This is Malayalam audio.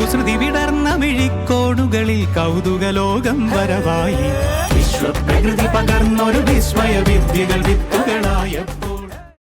കുസൃതി വിടർന്ന മിഴിക്കോടുകളിൽ കൗതുകലോകം വരവായി. വിശ്വപ്രകൃതി പകർന്നൊരു വിസ്മയ വിദ്യകൾ വിത്തുകളായപ്പോൾ